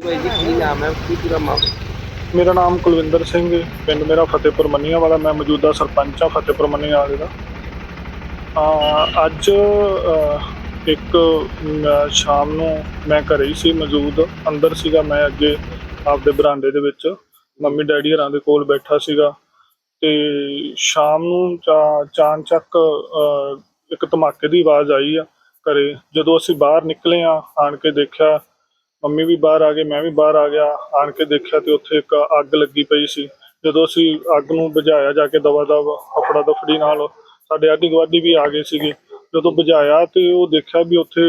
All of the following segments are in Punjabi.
ਜੀ ਬਾਈ ਜੀ ਕੀ ਨਾਮ ਹੈ? ਕੀ ਪੂਰਾ ਮਾਮਲਾ ਮੇਰਾ ਨਾਮ ਕੁਲਵਿੰਦਰ ਸਿੰਘ ਹੈ। ਪਿੰਡ ਮੇਰਾ ਫਤਿਹਪੁਰ ਮੰਨੀਆਂ ਵਾਲਾ। ਮੈਂ ਮੌਜੂਦਾ ਸਰਪੰਚ ਹਾਂ ਫਤਿਹਪੁਰ ਮੰਨੀਆਂ ਵਾਲੇ ਦਾ। ਅਹ ਅੱਜ ਅਹ, ਇੱਕ ਅਮ, ਸ਼ਾਮ ਨੂੰ ਮੈਂ ਘਰੇ ਹੀ ਸੀ ਮੌਜੂਦ। ਅੰਦਰ ਸੀਗਾ ਮੈਂ ਅੱਗੇ ਆਪਦੇ ਬਰਾਂਡੇ ਦੇ ਵਿੱਚ। ਮੰਮੀ ਡੈਡੀ ਹਰਾਂ ਦੇ ਕੋਲ ਬੈਠਾ ਸੀਗਾ। ਤੇ ਸ਼ਾਮ ਨੂੰ ਚਾ- ਚਾਨਚੱਕ ਅਹ, ਇੱਕ ਧਮਾਕੇ ਦੀ ਆਵਾਜ਼ ਆਈ ਆ ਘਰੇ। ਜਦੋਂ ਅਸੀਂ ਬਾਹਰ ਨਿਕਲੇ ਆ ਆਣ ਕੇ ਦੇਖਿਆ ਮੰਮੀ ਵੀ ਬਾਹਰ ਆ ਗਏ ਮੈਂ ਵੀ ਬਾਹਰ ਆ ਗਿਆ ਆਣ ਕੇ ਦੇਖਿਆ ਤੇ ਉੱਥੇ ਇੱਕ ਅੱਗ ਲੱਗੀ ਪਈ ਸੀ। ਜਦੋਂ ਅਸੀਂ ਅੱਗ ਨੂੰ ਬੁਝਾਇਆ ਜਾ ਕੇ ਦਵਾ ਦਵ ਕਪੜਾ ਦਫੜੀ ਨਾਲ ਸਾਡੇ ਆਡੀ ਗਵਾਡੀ ਵੀ ਆ ਗਏ ਸੀਗੇ। ਜਦੋਂ ਬੁਝਾਇਆ ਤੇ ਉਹ ਦੇਖਿਆ ਵੀ ਉੱਥੇ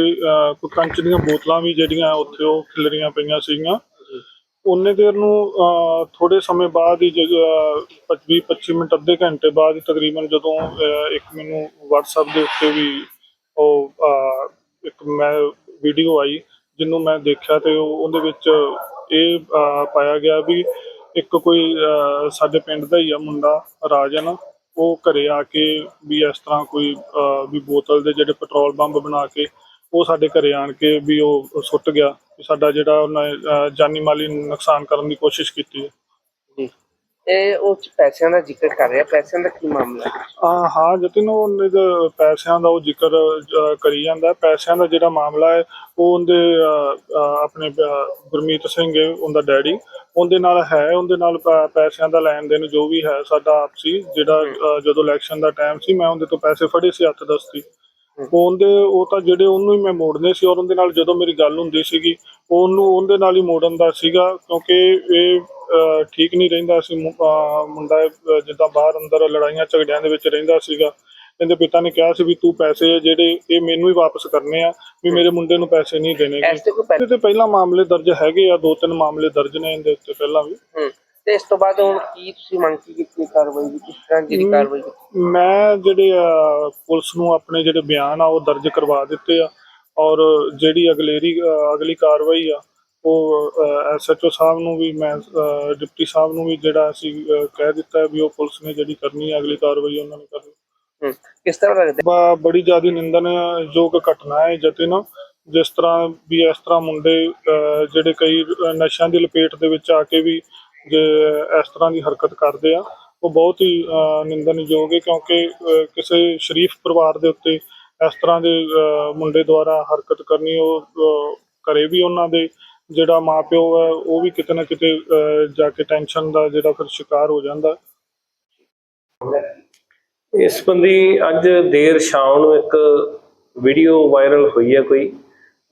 ਕੋਈ ਕੰਚ ਦੀਆਂ ਬੋਤਲਾਂ ਵੀ ਜਿਹੜੀਆਂ ਉੱਥੇ ਉਹ ਖਿਲਰੀਆਂ ਪਈਆਂ ਸੀਗੀਆਂ। ਉਹਨੇ ਦੇਰ ਨੂੰ ਥੋੜੇ ਸਮੇਂ ਬਾਅਦ ਹੀ 20 25 ਮਿੰਟ ਅੱਧੇ ਘੰਟੇ ਬਾਅਦ ਹੀ ਤਕਰੀਬਨ ਜਦੋਂ ਇੱਕ ਮੈਨੂੰ WhatsApp ਦੇ ਉੱਤੇ ਵੀ ਉਹ ਇੱਕ ਮੈਂ ਵੀਡੀਓ ਆਈ ਜਿਹਨੂੰ ਮੈਂ ਦੇਖਿਆ ਤੇ ਉਹ- ਉਹਦੇ ਵਿੱਚ ਇਹ ਅਹ, ਪਾਇਆ ਗਿਆ ਵੀ ਇੱਕ ਕੋਈ ਅਹ, ਸਾਡੇ ਪਿੰਡ ਦਾ ਹੀ ਆ ਮੁੰਡਾ ਰਾਜਨ। ਉਹ ਘਰੇ ਆ ਕੇ ਵੀ ਇਸ ਤਰ੍ਹਾਂ ਕੋਈ ਅਹ, ਵੀ ਬੋਤਲ ਦੇ ਜਿਹੜੇ ਪੈਟਰੋਲ ਬੰਬ ਬਣਾ ਕੇ ਉਹ ਸਾਡੇ ਘਰੇ ਆਣ ਕੇ ਵੀ ਉਹ ਸੁੱਟ ਗਿਆ। ਵੀ ਸਾਡਾ ਜਿਹੜਾ ਉਹਨੇ ਅਹ, ਜਾਨੀ ਮਾਲੀ ਨੁਕਸਾਨ ਕਰਨ ਦੀ ਕੋਸ਼ਿਸ਼ ਕੀਤੀ ਹੈ। ਇਹ ਉਹ 'ਚ ਪੈਸਿਆਂ ਦਾ ਜ਼ਿਕਰ ਕਰ ਰਿਹਾ। ਪੈਸਿਆਂ ਦਾ ਕੀ ਮਾਮਲਾ? ਹੈ ਆ ਹਾਂ ਜਤਿਨ ਉਹਨੇ ਦੇ ਪੈਸਿਆਂ ਦਾ ਉਹ ਜ਼ਿਕਰ ਅਹ, ਕਰੀ ਜਾਂਦਾ। ਪੈਸਿਆਂ ਦਾ ਜਿਹੜਾ ਮਾਮਲਾ ਹੈ ਉਹ ਉਹਦੇ ਅਹ, ਅਹ, ਆਪਣੇ ਅਹ, ਗੁਰਮੀਤ ਸਿੰਘ ਹੈ ਉਹਦਾ ਡੈਡੀ। ਉਹਦੇ ਨਾਲ ਹੈ ਉਹਦੇ ਨਾਲ ਪੈ- ਪੈਸਿਆਂ ਦਾ ਲੈਣ ਦੇਣ ਜੋ ਵੀ ਹੈ ਸਾਡਾ ਆਪਸੀ ਜਿਹੜਾ ਅਹ, ਜਦੋਂ ਇਲੈਕਸ਼ਨ ਦਾ ਟਾਈਮ ਸੀ ਮੈਂ ਉਹਦੇ ਤੋਂ ਪੈਸੇ ਫੜੇ ਸੀ ਹੱਥ ਦਸਤੀ। ਉਹਦੇ ਉਹ ਤਾਂ ਜਿਹੜੇ ਉਹਨੂੰ ਹੀ ਮੈਂ ਮੋੜਨੇ ਸੀ ਔਰ ਉਹਦੇ ਨਾਲ ਜਦੋਂ ਮੇਰੀ ਗੱਲ ਹੁੰਦੀ ਸੀਗੀ ਉਹਨੂੰ ਉਹਦੇ ਨਾਲ ਹੀ ਮੋੜਨ ਦਾ ਸੀਗਾ ਕਿਉਂਕਿ ਇਹ ਠੀਕ ਨਹੀਂ ਰਹਿੰਦਾ ਸੀ ਮੁੰਡਾ ਜਿੱਦਾਂ ਬਾਹਰ ਅੰਦਰ ਲੜਾਈਆਂ ਝਗੜਿਆਂ ਦੇ ਵਿੱਚ ਰਹਿੰਦਾ ਸੀਗਾ। ਇਹਦੇ ਪਿਤਾ ਨੇ ਕਿਹਾ ਸੀ ਵੀ ਤੂੰ ਪੈਸੇ ਜਿਹੜੇ ਇਹ ਮੈਨੂੰ ਹੀ ਵਾਪਸ ਕਰਨੇ ਆ ਵੀ ਮੇਰੇ ਮੁੰਡੇ ਨੂੰ ਪੈਸੇ ਨਹੀਂ ਦੇਣੇ। ਇਸ ਤੇ ਪਹਿਲਾਂ ਮਾਮਲੇ ਦਰਜ ਹੈਗੇ ਆ ਦੋ ਤਿੰਨ ਮਾਮਲੇ ਦਰਜ ਨੇ ਇਹਦੇ ਉੱਤੇ ਪਹਿਲਾਂ ਵੀ। ਤੇ ਇਸ ਤੋਂ ਬਾਅਦ ਹੁਣ ਕੀ ਤੁਸੀਂ ਮੰਗ ਕੀ ਕੀਤੀ ਕਾਰਵਾਈ ਦੀ? ਕਿਸ ਤਰ੍ਹਾਂ ਜਿਹੜੀ ਹਮ, ਕਾਰਵਾਈ ਕੀਤੀ? ਮੈਂ ਜਿਹੜੇ ਆ, ਪੁਲਿਸ ਨੂੰ ਆਪਣੇ ਜਿਹੜੇ ਬਿਆਨ ਆ ਉਹ ਦਰਜ ਕਰਵਾ ਦਿੱਤੇ ਆ। ਔਰ ਜਿਹੜੀ ਅਗਲੇਰੀ ਅਗਲੀ ਕਾਰਵਾਈ ਆ ਉਹ ਐਸਐਚਓ ਸਾਹਿਬ ਨੂੰ ਵੀ ਮੈਂ ਡਿਪਟੀ ਸਾਹਿਬ ਨੂੰ ਵੀ ਜਿਹੜਾ ਅਸੀਂ ਕਹਿ ਦਿੱਤਾ ਹੈ ਵੀ ਉਹ ਪੁਲਿਸ ਨੇ ਜਿਹੜੀ ਕਰਨੀ ਹੈ ਅਗਲੀ ਕਾਰਵਾਈ ਉਹਨਾਂ ਨੇ ਕਰਨੀ। ਹੂੰ ਕਿਸ ਤਰ੍ਹਾਂ ਲੱਗਦਾ? ਬ- ਬੜੀ ਜ਼ਿਆਦਾ ਨਿੰਦਣਯੋਗ ਘਟਨਾ ਹੈ ਜਤਿਨ। ਜਿਸ ਤਰ੍ਹਾਂ ਵੀ ਇਸ ਤਰ੍ਹਾਂ ਮੁੰਡੇ ਅਹ, ਜਿਹੜੇ ਕਈ ਅਹ, ਨਸ਼ਿਆਂ ਦੀ ਲਪੇਟ ਦੇ ਵਿੱਚ ਆ ਕੇ ਵੀ ਜੇ ਇਸ ਤਰ੍ਹਾਂ ਦੀ ਹਰਕਤ ਕਰਦੇ ਆ ਉਹ ਬਹੁਤ ਹੀ ਅਹ, ਹੈ ਕਿਉਂਕਿ ਕਿਸੇ ਸ਼ਰੀਫ ਪਰਿਵਾਰ ਦੇ ਉੱਤੇ ਇਸ ਤਰ੍ਹਾਂ ਦੇ ਮੁੰਡੇ ਦੁਆਰਾ ਹਰਕਤ ਕਰਨੀ ਉਹ ਅਹ, ਵੀ ਉਹਨਾਂ ਦੇ ਜਿਹੜਾ ਮਾਪਿਓ ਹੈ ਉਹ ਵੀ ਕਿਤੇ ਨਾ ਕਿਤੇ ਜਾ ਕੇ ਟੈਨਸ਼ਨ ਦਾ ਜਿਹੜਾ ਫਿਰ ਸ਼ਿਕਾਰ ਹੋ ਜਾਂਦਾ। ਇਸ ਸੰਬੰਧੀ ਅੱਜ ਦੇਰ ਸ਼ਾਮ ਨੂੰ ਇੱਕ ਵੀਡੀਓ ਵਾਇਰਲ ਹੋਈ ਹੈ ਕੋਈ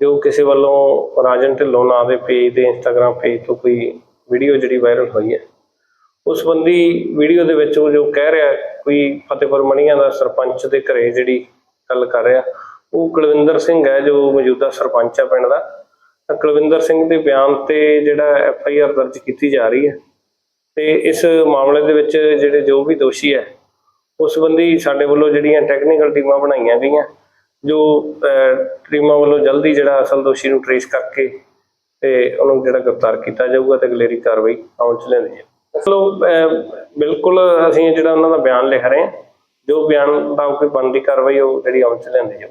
ਜੋ ਕਿਸੇ ਵੱਲੋਂ ਰਾਜਨ ਢਿੱਲੋਂ ਨਾਂ ਦੇ ਪੇਜ ਤੇ ਇੰਸਟਾਗ੍ਰam ਪੇਜ ਤੋਂ ਕੋਈ ਵੀਡੀਓ ਜਿਹੜੀ ਵਾਇਰਲ ਹੋਈ ਹੈ, ਉਸ ਸੰਬੰਧੀ ਵੀਡੀਓ ਦੇ ਵਿੱਚ ਉਹ ਜੋ ਕਹਿ ਰਿਹਾ, ਕੋਈ ਫਤਿਹਪੁਰ ਮਣੀਆਂ ਦਾ ਸਰਪੰਚ ਦੇ ਘਰੇ ਜਿਹੜੀ ਗੱਲ ਕਰ ਰਿਹਾ, ਉਹ ਕੁਲਵਿੰਦਰ ਸਿੰਘ ਹੈ, ਜੋ ਮੌਜੂਦਾ ਸਰਪੰਚ ਹੈ ਪਿੰਡ ਦਾ। ਕੁਲਵਿੰਦਰ ਸਿੰਘ ਦੇ ਬਿਆਨ ਤੇ ਜਿਹੜਾ ਐਫ ਆਈ ਆਰ ਦਰਜ ਕੀਤੀ ਜਾ ਰਹੀ ਹੈ ਤੇ ਇਸ ਮਾਮਲੇ ਦੇ ਵਿੱਚ ਜਿਹੜੇ ਜੋ ਵੀ ਦੋਸ਼ੀ ਹੈ, ਉਸ ਸੰਬੰਧੀ ਸਾਡੇ ਵੱਲੋਂ ਜਿਹੜੀਆਂ ਟੈਕਨੀਕਲ ਟੀਮਾਂ ਬਣਾਈਆਂ ਗਈਆਂ, ਜੋ ਟੀਮਾਂ ਵੱਲੋਂ ਜਲਦੀ ਜਿਹੜਾ ਅਸਲ ਦੋਸ਼ੀ ਨੂੰ ਟ੍ਰੇਸ ਕਰਕੇ ਤੇ ਉਹਨੂੰ ਜਿਹੜਾ ਗ੍ਰਿਫਤਾਰ ਕੀਤਾ ਜਾਊਗਾ ਤੇ ਅਗਲੇਰੀ ਕਾਰਵਾਈ ਅਮਲ ਚ ਲਿਆਂਦੀ ਜਾਊ ਚਲੋ ਬਿਲਕੁਲ ਅਸੀਂ ਜਿਹੜਾ ਉਹਨਾਂ ਦਾ ਬਿਆਨ ਲਿਖ ਰਹੇ ਹਾਂ, ਜੋ ਬਿਆਨ ਦਾ ਬਣਦੀ ਕਾਰਵਾਈ ਉਹ ਜਿਹੜੀ ਅਮਲ ਚ ਲਿਆਂਦੀ ਜਾਊ